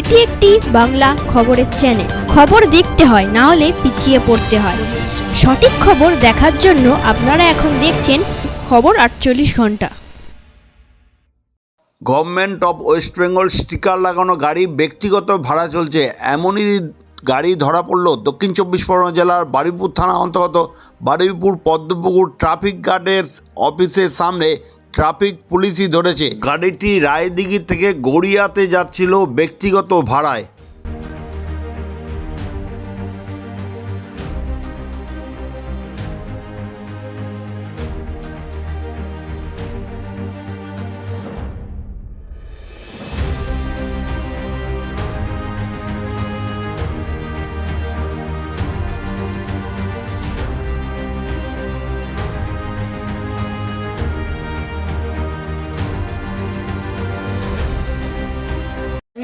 এটি একটি বাংলা খবরের চ্যানেল খবর দেখতে হয়, না হলে পিছিয়ে পড়তে হয়। সঠিক খবর দেখার জন্য আপনারা এখন দেখছেন খবর আটচল্লিশ ঘণ্টা। Government of West Bengal sticker লাগানো গাড়ি ব্যক্তিগত ভাড়া চলছে। এমনই গাড়ি ধরা পড়ল দক্ষিণ চব্বিশ পরগনা জেলার বারুইপুর থানা অন্তর্গত বারুইপুর পদ্মপুকুর ট্রাফিক গার্ডের অফিসের সামনে। ট্রাফিক পুলিশই ধরেছে। গাড়িটি রায়দিঘি থেকে গড়িয়াতে যাচ্ছিল ব্যক্তিগত ভাড়ায়।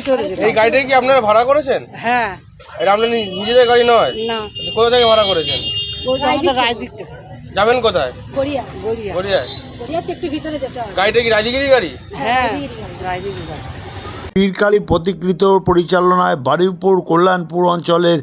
ভিতরে যেতে এই গাড়িটা কি আপনারা ভাড়া করেছেন? হ্যাঁ। এটা আপনার নি- নিজেদের গাড়ি নয়। না। কোথা থেকে ভাড়া করেছেন? ওটা আমাদের রায়দিক থেকে। যাবেন কোথায়? গড়িয়া। গড়িয়ায়। গাড়িটা কি রাজগিরি গাড়ি? হ্যাঁ রায়দিক। পীরকালী প্রতিকৃত পরিচালনায় বারুইপুর কল্যাণপুর অঞ্চলের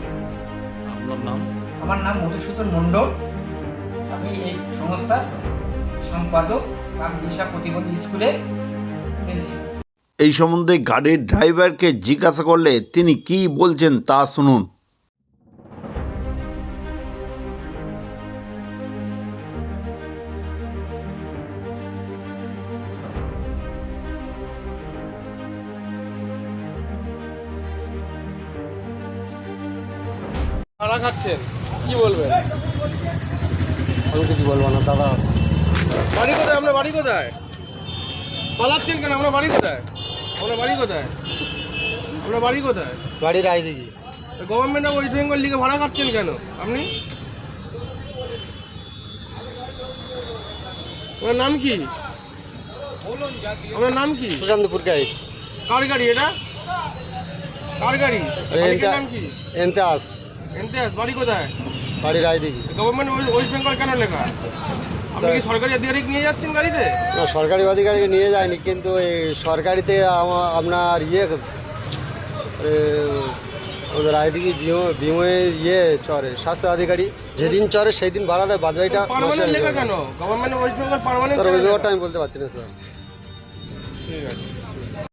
আপনার নাম? আমার নাম মধুসূদন মণ্ডল। আমি এই সংস্থার সম্পাদক দিশা প্রতিবন্ধী স্কুলে প্রিন্সিপাল। এই সম্বন্ধে গাড়ির ড্রাইভারকে জিজ্ঞাসা করলে তিনি কি বলছেন তা শুনুন। ভাড়া খাচ্ছেন? কি বলবেন? আমি কিছু বলব না দাদা। বাড়ি কোথায়? আপনার বাড়ি কোথায়? পালাচ্ছেন কেন? আপনার বাড়ি কোথায়? আপনার বাড়ি কোথায়? আপনার বাড়ি কোথায়? বাড়ি Raidighi government of West Bengal লিগে ভাড়া খাচ্ছেন কেন? আপনি? ওনার নাম কি? ওনার নাম কি? সুশান্তপুর গাই। কার গাড়ি এটা? কার গাড়ি? নাম কি? এন্তাস। এনতেস বাড়ি কোথায়? বাড়ি Raidighi government West Bengal কেন লেখা? আপনি কি সরকারি আধিকারিক নিয়ে যাচ্ছেন গাড়িতে? না সরকারি অধিকারীকে নিয়ে যায়নি কিন্তু এই সরকারিতে আপনার ইয়ে ওদের রায়দিঘি বিমো বিময়ে ইয়ে চরে স্বাস্থ্য অধিকারী যেদিন চরে সেই দিন ভাড়া দেয় বাদ বাকিটা কেন? Government West Bengal permanent sir ওই ব্যাপারটা আমি বলতে পারছি না স্যার। ঠিক আছে।